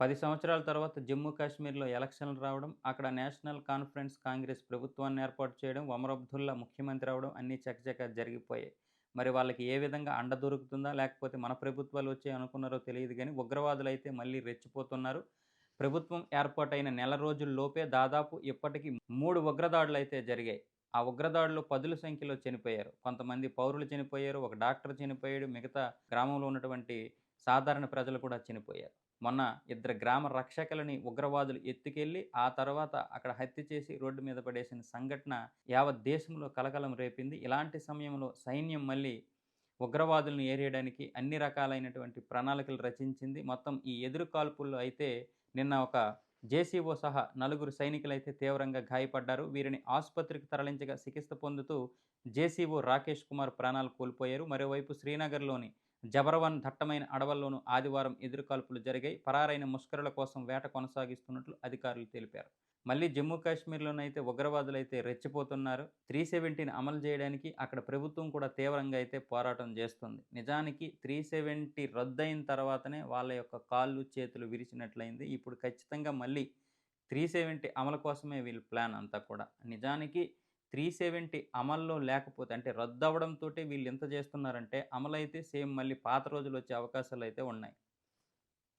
పది సంవత్సరాల తర్వాత జమ్మూ కాశ్మీర్లో ఎలక్షన్లు రావడం అక్కడ నేషనల్ కాన్ఫరెన్స్ కాంగ్రెస్ ప్రభుత్వాన్ని ఏర్పాటు చేయడం ఒమర్ అబ్దుల్లా ముఖ్యమంత్రి అవడం అన్నీ చకచక జరిగిపోయాయి. మరి వాళ్ళకి ఏ విధంగా అండ దొరుకుతుందా లేకపోతే మన ప్రభుత్వాలు వచ్చే అనుకున్నారో తెలియదు కానీ ఉగ్రవాదులు అయితే మళ్ళీ రెచ్చిపోతున్నారు. ప్రభుత్వం ఏర్పాటైన నెల రోజుల్లోపే దాదాపు ఇప్పటికీ మూడు ఉగ్రదాడులు అయితే జరిగాయి. ఆ ఉగ్రదాడులు పదుల సంఖ్యలో చనిపోయారు. కొంతమంది పౌరులు చనిపోయారు ఒక డాక్టర్ చనిపోయాడు మిగతా గ్రామంలో ఉన్నటువంటి సాధారణ ప్రజలు కూడా చనిపోయారు. మొన్న ఇద్దరు గ్రామ రక్షకులని ఉగ్రవాదులు ఎత్తుకెళ్ళి ఆ తర్వాత అక్కడ హత్య చేసి రోడ్డు మీద పడేసిన సంఘటన యావత్ దేశంలో కలకలం రేపింది. ఇలాంటి సమయంలో సైన్యం మళ్ళీ ఉగ్రవాదులను ఏరేయడానికి అన్ని రకాలైనటువంటి ప్రణాళికలు రచించింది. మొత్తం ఈ ఎదురు కాల్పుల్లో అయితే నిన్న ఒక జేసీఓ సహా నలుగురు సైనికులు అయితే తీవ్రంగా గాయపడ్డారు. వీరిని ఆసుపత్రికి తరలించగా చికిత్స పొందుతూ జేసీఓ రాకేష్ కుమార్ ప్రాణాలు కోల్పోయారు. మరోవైపు శ్రీనగర్లోని జబర్వన్ దట్టమైన అడవుల్లోనూ ఆదివారం ఎదురుకాల్పులు జరిగాయి. పరారైన ముష్కరుల కోసం వేట కొనసాగిస్తున్నట్లు అధికారులు తెలిపారు. మళ్ళీ జమ్మూ కాశ్మీర్లోనైతే ఉగ్రవాదులు అయితే రెచ్చిపోతున్నారు. త్రీ సెవెంటీని అమలు చేయడానికి అక్కడ ప్రభుత్వం కూడా తీవ్రంగా అయితే పోరాటం చేస్తుంది. నిజానికి త్రీ సెవెంటీ రద్దయిన తర్వాతనే వాళ్ళ యొక్క కాళ్ళు చేతులు విరిచినట్లయింది. ఇప్పుడు ఖచ్చితంగా మళ్ళీ త్రీ సెవెంటీ అమలు కోసమే వీళ్ళ ప్లాన్ అంతా కూడా. నిజానికి త్రీ సెవెంటీ అమల్లో లేకపోతే అంటే రద్దు అవడంతో వీళ్ళు ఎంత చేస్తున్నారంటే అమలైతే సేమ్ మళ్ళీ పాత రోజులు వచ్చే అవకాశాలు అయితే ఉన్నాయి.